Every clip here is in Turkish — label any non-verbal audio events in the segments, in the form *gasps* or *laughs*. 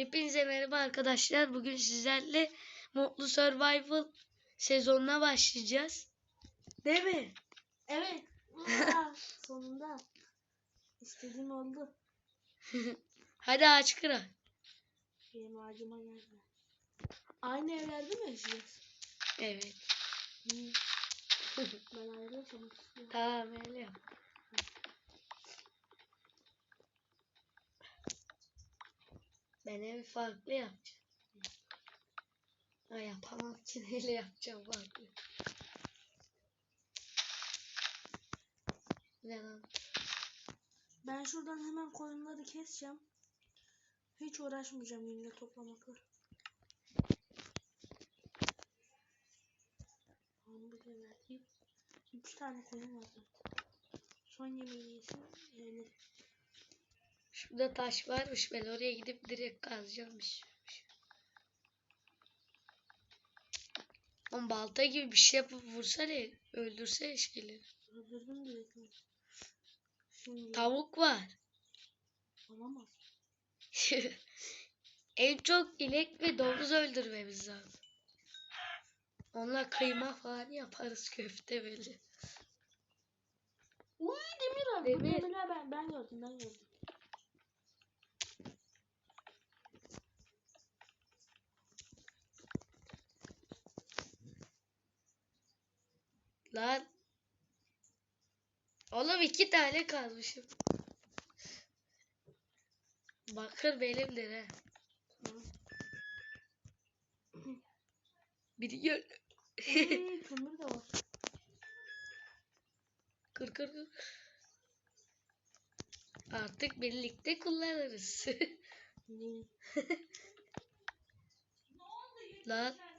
Hepinize merhaba arkadaşlar. Bugün sizlerle Mutlu Survival sezonuna başlayacağız. Değil mi? Evet. *laughs* Sonunda. İstediğim oldu. *laughs* Hadi ağaç kıra. Benim ağacıma geldi. Aynı evlerde mi yaşayacağız? Evet. *laughs* Ben ayrı yaşamak istiyorum. Tamam öyle yap. Ben evi farklı yapacağım. Ha, yapamam ki *laughs* neyle yapacağım farklı. Ne lan? Ben şuradan hemen koyunları keseceğim. Hiç uğraşmayacağım yünle toplamakla. Hamburgerler yiyip üç tane koyun var. Son yemeği yesin yani Şurada taş varmış ben oraya gidip direkt kazacağımmış. Oğlum balta gibi bir şey yapıp vursana öldürse şeyleri. öldürdüm direkt. Şimdi Tavuk var. olamaz. *laughs* en çok inek ve domuz öldürmemiz lazım. Onunla kıyma falan yaparız köfte böyle. Uy demir. Demir. Demir. Demirler ben, ben gördüm ben gördüm. Lan. Oğlum iki tane kalmışım. Bakır benimdir he. Biri gör. *laughs* Kömür de var. Kır kır kır. Artık birlikte kullanırız. *laughs* Lan.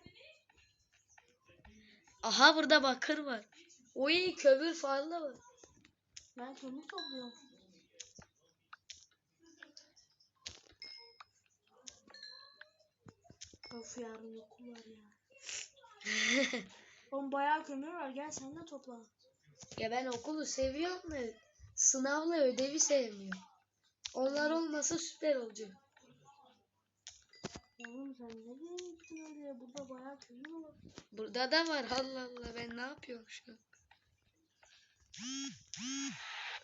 Aha burada bakır var. Oy kömür falan da var. Ben kömür topluyorum. Of yarın okul var ya. *laughs* Oğlum bayağı kömür var. Gel sen de topla. Ya ben okulu seviyorum da sınavla ödevi sevmiyorum. Onlar olmasa süper olacak. Oğlum sen nereye gittin öyle? Burada bayağı kömür var. Burada da var Allah Allah ben ne yapıyorum şu an?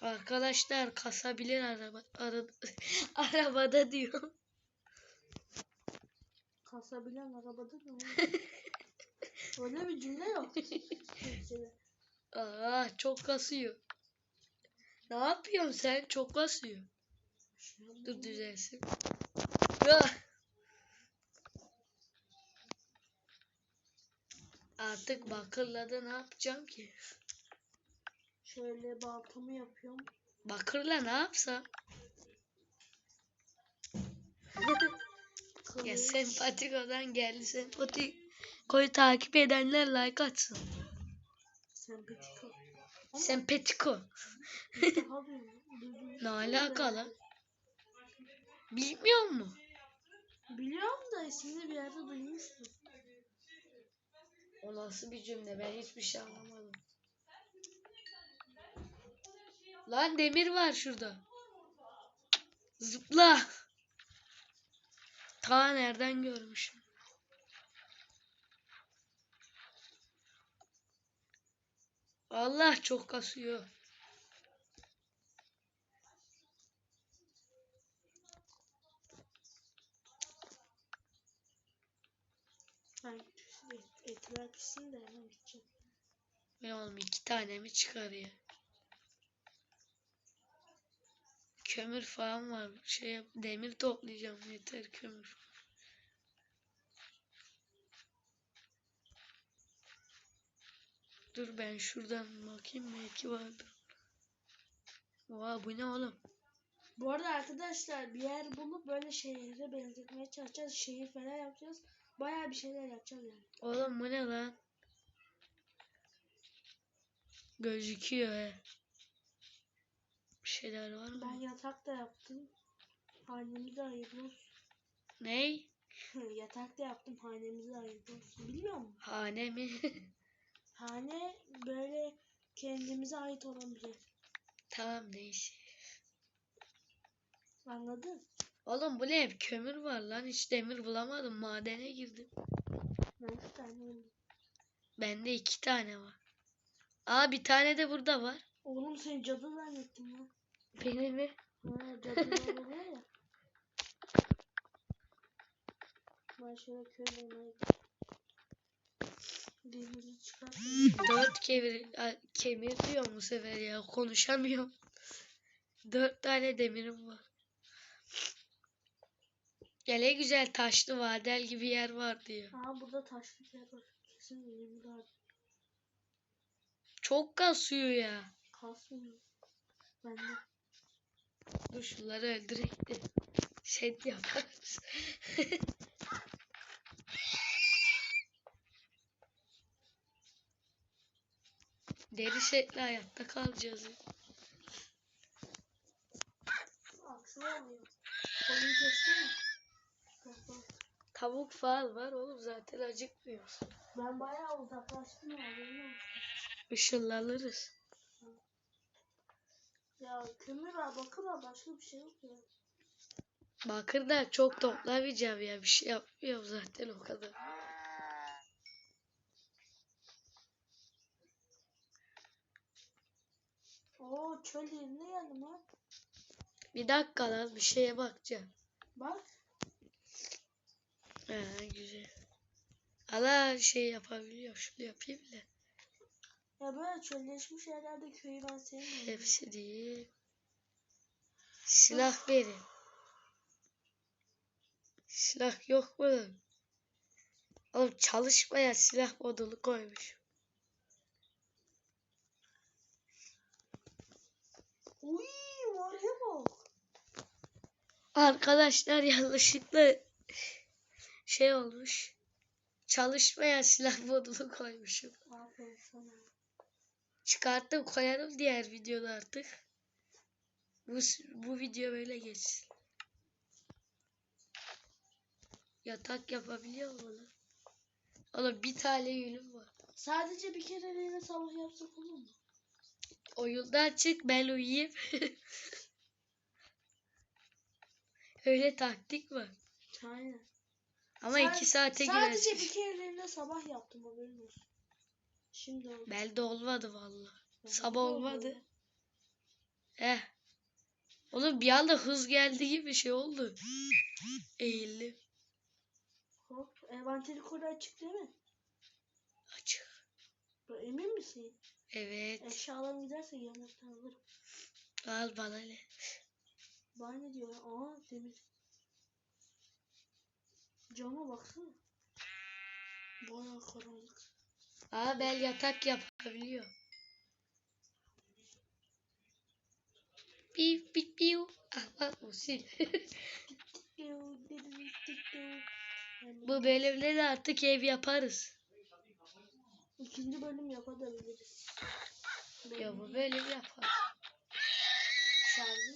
Arkadaşlar kasabilir araba ara, *laughs* arabada diyorum. Kasabilen arabada mı? *laughs* Öyle bir cümle yok. *laughs* Aa çok kasıyor. Ne yapıyorsun sen? Çok kasıyor. Dur düzelsin. Ah! Artık bakırla da ne yapacağım ki? Şöyle baltamı yapıyorum. Bakırla ne yapsam? Ya sempatik olan geldi sempatik. Koy takip edenler like atsın. Sempatiko. *laughs* Bir- Ne alaka lan? Bilmiyor mu? Biliyorum da ismini bir yerde duymuştum. O nasıl bir cümle? Ben hiçbir şey anlamadım. Lan demir var şurada. Zıpla. Ta nereden görmüşüm? Allah çok kasıyor. Ben pişsin de hemen gideceğim. Ne oğlum iki tane mi çıkarıyor? Kömür falan var. Şey yap- demir toplayacağım yeter kömür. Dur ben şuradan bakayım belki vardır. Oha bu ne oğlum? Bu arada arkadaşlar bir yer bulup böyle şehre benzetmeye çalışacağız. Şehir falan yapacağız. Bayağı bir şeyler yapacağız yani. Oğlum bu ne lan? Gözüküyor he. Bir şeyler var mı? Ben yatak da yaptım. Hanemize hayırlı olsun. Ney? yatak da yaptım. Hanemize hayırlı olsun. Biliyor musun? Hane mi? *laughs* Hane böyle kendimize ait olan bir yer. tamam neyse. Anladın? Oğlum bu ne hep kömür var lan. Hiç demir bulamadım. Madene girdim. Ben iki tane. Bende iki tane var. Aa bir tane de burada var. Oğlum seni cadı zannettim lan. Beni mi? Ha oluyor ya. Ben şöyle köy bulmaya Demiri çıkartayım. Dört kemir, kemir diyorum bu sefer ya. Konuşamıyorum. Dört tane demirim var. Ne güzel taşlı vadel gibi yer vardı ya. Aa burada taşlı yer var. Kesin demir var. Çok kasıyor ya. Kalsın. Bende. Dur şunları öldürek de. Set yaparız. *laughs* Deri setle hayatta kalacağız. ya. Aksine oluyor. Kolunu kesti mi? Tavuk falan var oğlum zaten acıkmıyor. Ben bayağı uzaklaştım ya. Işınlanırız. Ya kömür var, bakır var. Başka bir şey yok ya. Bakır da çok toplamayacağım ya. Bir şey yapmıyorum zaten o kadar. Oo çöl yerine geldim ha. Bir dakika lan bir şeye bakacağım. Bak. Ha güzel. Allah şey yapabiliyor. Şunu yapayım da. Ya böyle çölleşmiş yerlerde köyü ben sevmiyorum. Hepsi değil. Silah verin. Silah yok mu? Oğlum çalışmaya silah modunu koymuş. Uy var bak. Arkadaşlar yanlışlıkla şey olmuş. Çalışmaya silah modunu koymuşum. Aferin sana. Çıkarttım koyarım diğer videoda artık. Bu, bu video böyle geçsin. Yatak yapabiliyor mu lan? Oğlum bir tane yünüm var. Sadece bir kereliğine sabah yapsak olur mu? Oyundan çık ben uyuyayım. *laughs* Öyle taktik var. Aynen. Ama Sa- iki saate Sadece girersin. bir kereliğine sabah yaptım haberin olsun. Şimdi oldu. Belde olmadı valla. Bende Sabah de olmadı. Eh. Oğlum bir anda hız geldi gibi şey oldu. Eğildim. Hop. Envanteri koru açık değil mi? Açık. Emin misin? Evet. Eşyalarım giderse yanlıştan alırım. Al bana ne. Bana ne diyor? Aa demir. Cama baksana. Bayağı karanlık. Aa ben yatak yapabiliyor. Piu piu piu. Ah bak bu sil. *laughs* bu bölümde de artık ev yaparız. İkinci bölüm yapabiliriz. Ya bu bölüm yaparız. Şarjı.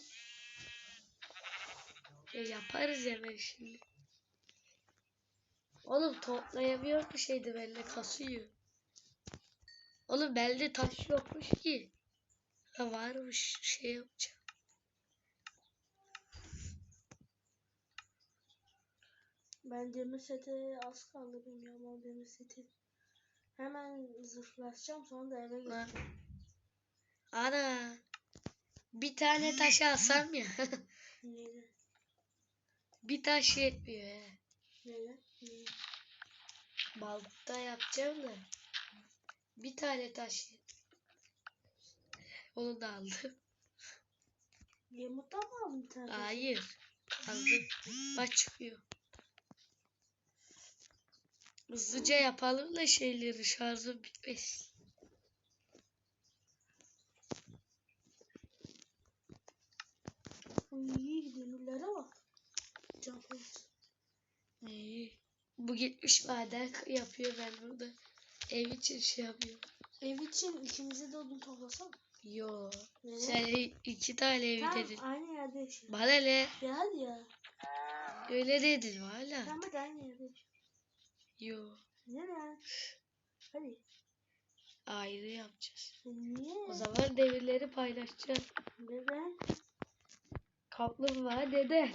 Ya yaparız hemen şimdi. Oğlum toplayamıyor bir şeydi bende kasıyor. Oğlum bende taş yokmuş ki. Ha varmış şey yapacağım. Ben demir sete az kaldı bilmiyorum ama demir seti. Hemen zırhlaşacağım sonra da eve gideceğim. Ana. Bir tane taş alsam ya. *laughs* Neden? bir taş yetmiyor he. Neden? Balta yapacağım da. Bir tane taş. Onu da aldım. Yumurta mı aldın tane? Hayır. Aldım. Bak çıkıyor. Hızlıca yapalım da şeyleri şarjım bitmesin. İyi demirlere bak. Can. İyi. Bu gitmiş maden yapıyor ben burada. Ev için şey yapıyorum. Ev için ikimize de odun toplasam. Yo. Neden? Sen iki tane ev Tamam dedin. aynı yerde yaşıyoruz. Bana ne? Ya hadi ya. Öyle dedin hala. Tamam hadi aynı yerde yaşıyoruz. Yo. Neden? Hadi. Ayrı yapacağız. Niye? O zaman devirleri paylaşacağız. Neden? Kaplumbağa dede.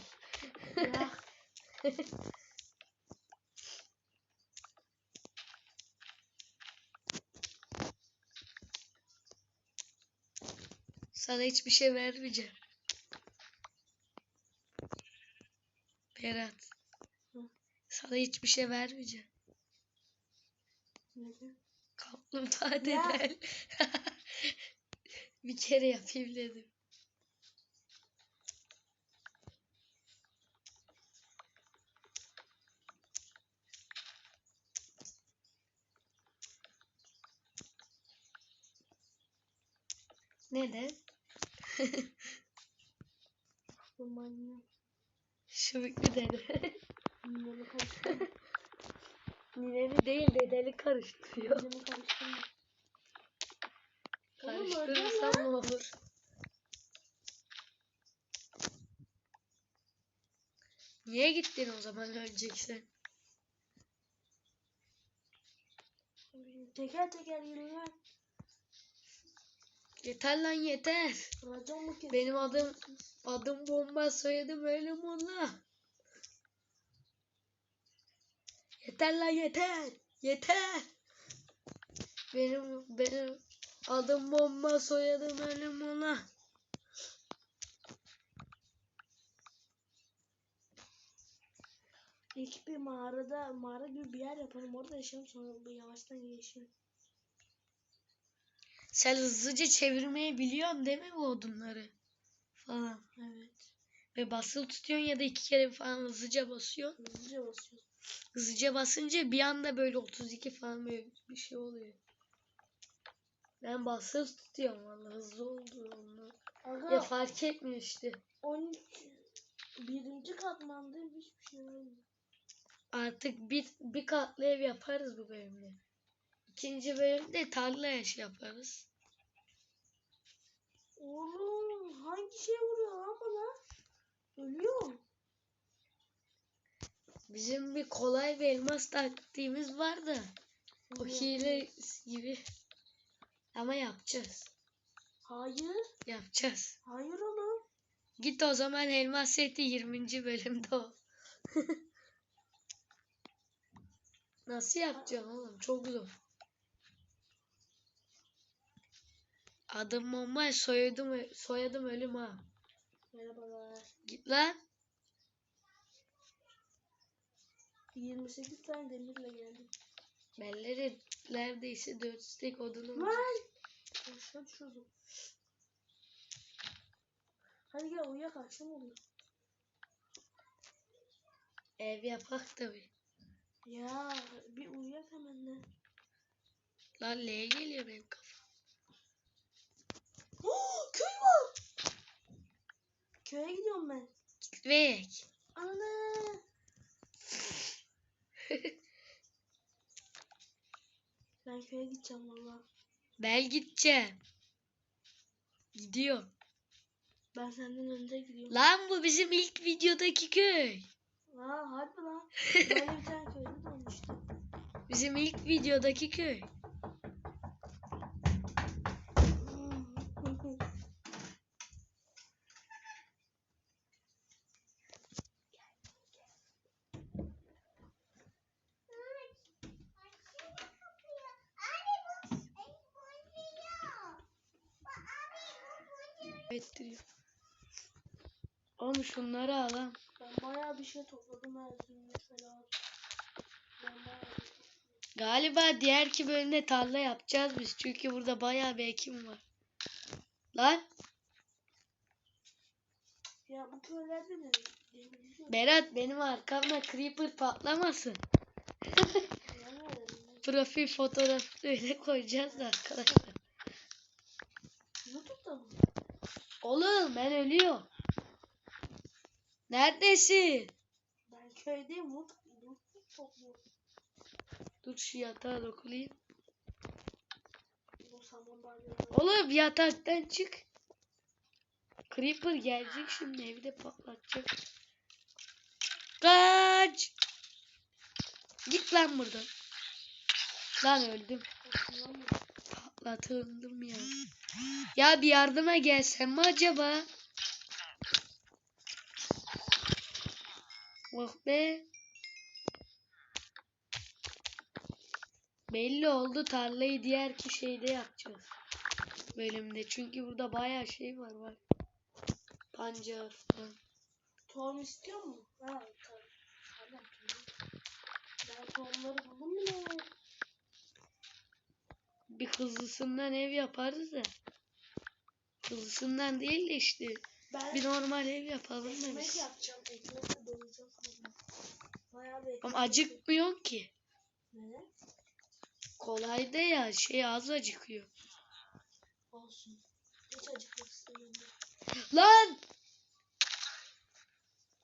Ya. *laughs* Sana hiçbir şey vermeyeceğim. Berat. Hı. Sana hiçbir şey vermeyeceğim. Neden? Kaplumbağa *laughs* Ya. deden. *laughs* bir kere yapayım dedim. Neden? Bu manyak. Şıvıklı dede. Ninemi karıştırma. *laughs* Nineni değil dedeni karıştırıyor. Ninemi öldün Karıştırırsam ne olur? Niye gittin o zaman öleceksen? Teker teker yürüyen. Yeter lan yeter. Benim adım adım bomba soyadım öyle molla. Yeter lan yeter. Yeter. Benim benim adım bomba soyadım öyle molla. İlk bir mağarada mağara gibi bir yer yapalım. Orada yaşayalım sonra bu yavaştan gelişelim. Sen hızlıca çevirmeyi biliyorsun değil mi bu odunları? Falan. Evet. Ve basılı tutuyorsun ya da iki kere falan hızlıca basıyorsun. Hızlıca basıyoruz. Hızlıca basınca bir anda böyle 32 falan böyle bir şey oluyor. Ben basılı tutuyorum valla hızlı oldu onlar. Aga Ya fark etmiyor işte. 13 birinci katmandayım hiçbir şey olmuyor. Artık bir, bir katlı ev yaparız bu bölümde. İkinci bölümde tarla yaş yaparız. Oğlum hangi şey vuruyor lan bana? Ölüyorum. Bizim bir kolay bir elmas taktiğimiz var da. O hile gibi. Ama yapacağız. Hayır. Yapacağız. Hayır oğlum. Git o zaman elmas seti 20. bölümde o. *laughs* Nasıl yapacaksın oğlum? Çok zor. Adım bomba soyadım soyadım ölüm ha. Merhabalar. Git lan. 28 tane demirle geldim. Belleri neredeyse 4 stek odunum. var. Lan! Aşağı düşürdüm. Hadi gel uyuyak akşam oluyor. Ev yapak tabi. Ya bir uyuyak hemen de. Lan L'ye geliyor benim kafam. *gasps* Oh, köy var. Köye gidiyorum ben. Gitmek. Ana. Ben köye gideceğim valla. Ben gideceğim. Gidiyor. Ben senden önde gidiyorum. Lan bu bizim ilk videodaki köy. Aa harbi lan. *laughs* Böyle bir tane köyde doğmuştum. Bizim ilk videodaki köy. Oğlum şunları al lan. ben bayağı bir şey topladım her gün mesela. Galiba diğerki bölümde tarla yapacağız biz. Çünkü burada bayağı bir ekim var. Lan Ya bu köylerde yok. Berat benim arkamda creeper patlamasın. Profil fotoğrafı öyle koyacağız da arkadaşlar. Oğlum ben ölüyorum. Neredesin? Ben köydeyim. Wood, wood topluyorum. Dur şu yatağa dokunayım. Oğlum yataktan çık. Creeper gelecek şimdi evi de patlatacak. Kaç. Git lan buradan. Lan öldüm. Patlatıldım ya. Ya bir yardıma gelsem mi acaba? Oh be. Belli oldu tarlayı diğer ki şeyde yapacağız. Bölümde. Çünkü burada bayağı şey var bak. Pancar falan. Tohum istiyor mu? Ha tamam. Ben tohumları buldum bile. Bir hızlısından ev yaparız da. Hızlısından değil de işte. Ben Bir normal ev yapalım ekmek demiş. yapacağım. Ekmekle doyacağım sonra. Bayağı bir ekmek. Ama acıkmıyor ki. Neden? Kolay da ya şey az acıkıyor. Olsun. Hiç acıkmak istemiyorum. Lan!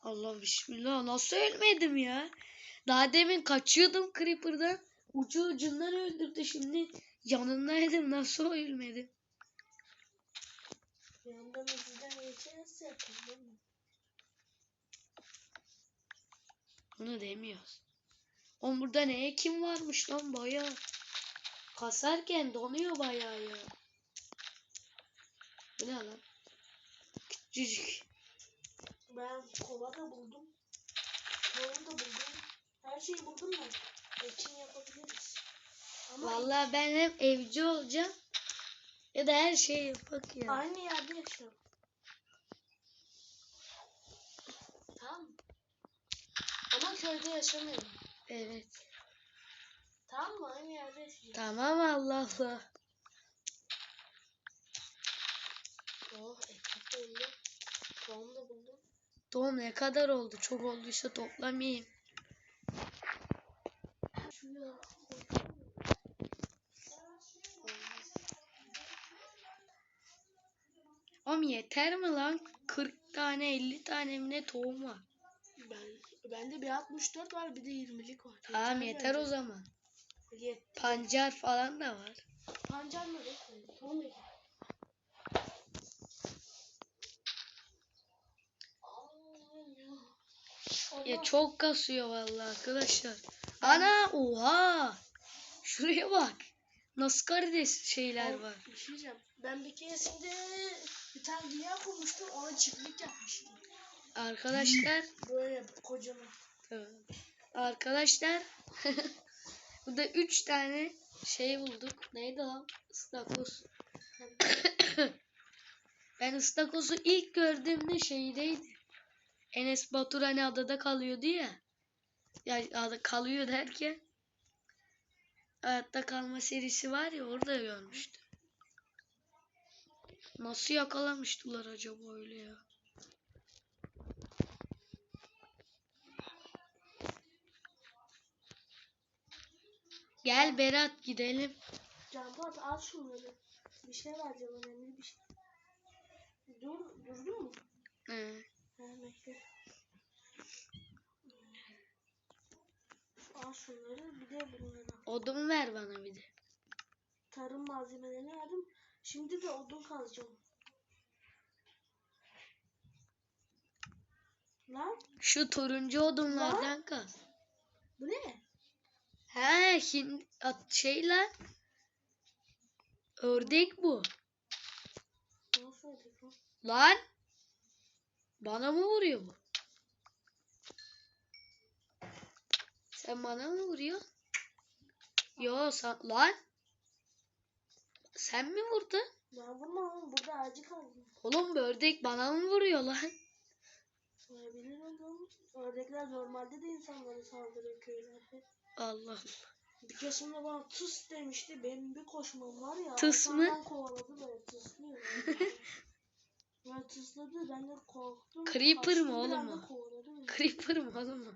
Allah bismillah nasıl ölmedim ya? Daha demin kaçıyordum Creeper'dan. Ucu ucundan öldürdü şimdi. Yanındaydım nasıl ölmedim? Yanından ucuzdan geçerse yapalım değil mi? Bunu demiyoruz. Oğlum burada ne ekim varmış lan baya. Kasarken donuyor bayağı ya. Bu ne lan? Küçücük. Ben kova da buldum. Tohum da buldum. Her şeyi buldum ben. Ekin yapabiliriz. Ama Vallahi ben hem evci olacağım ya da her şeyi yapak ya. aynı yerde yaşıyorum. Tamam mı? Ama köyde yaşamıyorum. Evet. Tamam mı? Aynı yerde yaşıyorum. Tamam Allah Allah. Oh ekmek de buldum. Tohum da buldum. Doğum ne kadar oldu? Çok olduysa toplamayayım. Şuraya Oğlum yeter mi lan? 40 tane 50 tane mi ne tohum var? Ben, bende bir 64 var bir de 20'lik var. Tamam yeter o zaman. Yet. Pancar falan da var. Pancar mı ekmeği. Ya çok kasıyor vallahi arkadaşlar. Ana oha. Şuraya bak. Nasıl karides şeyler var. Bir şey. Ben bir keresinde bir tane dünya kurmuştum. Ona çiftlik yapmıştım. Arkadaşlar Böyle kocaman. Tamam. Arkadaşlar *laughs* burada 3 tane şey bulduk. Neydi lan? Istakoz. *coughs* ben ıstakozu ilk gördüğümde şeydeydi. Enes Batur hani adada kalıyordu ya. Ya ada kalıyor derken hayatta kalma serisi var ya orada görmüştüm. Nasıl yakalamıştılar acaba öyle ya? Gel Berat gidelim. Canpolat al şunları. Bir şey vereceğim önemli bir şey. Dur, durdun mu? He. Ha, bekle. Al şunları bir de bunları. Odun ver bana bir de. Tarım malzemelerini verdim. Şimdi de odun kazacağım. Lan Şu turuncu odunlardan kaz. bu ne? He şimdi at şey lan. Ördek bu. Nasıl ördek lan? Lan. Bana mı vuruyor bu? Sen bana mı vuruyorsun? Yo sen lan. Sen mi vurdun? Ben vurma oğlum burada ağacı kaldım. Oğlum bu ördek bana mı vuruyor lan? Olabilir oğlum. Ördekler normalde de insanlara saldırıyor köylerde. Allah. Bir kesimde bana tıs demişti. Benim bir koşmam var ya. Tıs mı? kovaladı böyle tıslıyor. *laughs* Böyle tısladı ben de korktum. Creeper mı oğlum o? Creeper mı oğlum o?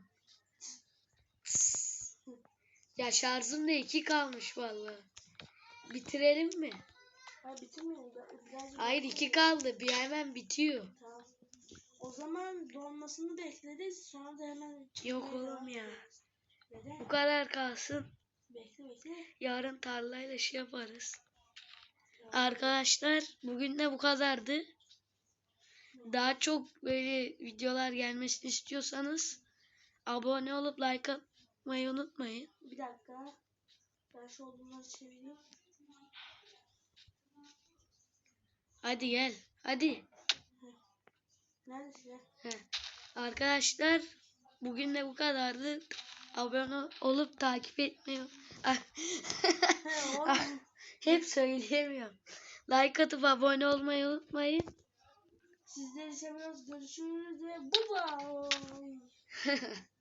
Ya şarjım da iki kalmış vallahi. Bitirelim mi? Hayır bitirmiyorum. Hayır iki kaldı. Bir hemen bitiyor. O zaman donmasını bekleriz. Sonra da hemen Yok oğlum ya. Neden? Bu kadar kalsın. Bekle bekle. Yarın tarlayla şey yaparız. Arkadaşlar bugün de bu kadardı. Daha çok böyle videolar gelmesini istiyorsanız abone olup like atmayı unutmayın. Bir dakika. Ben şu odunları çevireyim. Hadi gel. Hadi. Heh. Arkadaşlar bugün de bu kadardı. Abone olup takip etmeyi Ah, *laughs* ah, hep söyleyemiyorum. Like atıp abone olmayı unutmayın. Sizleri seviyoruz. Görüşürüz ve bye bye. *laughs*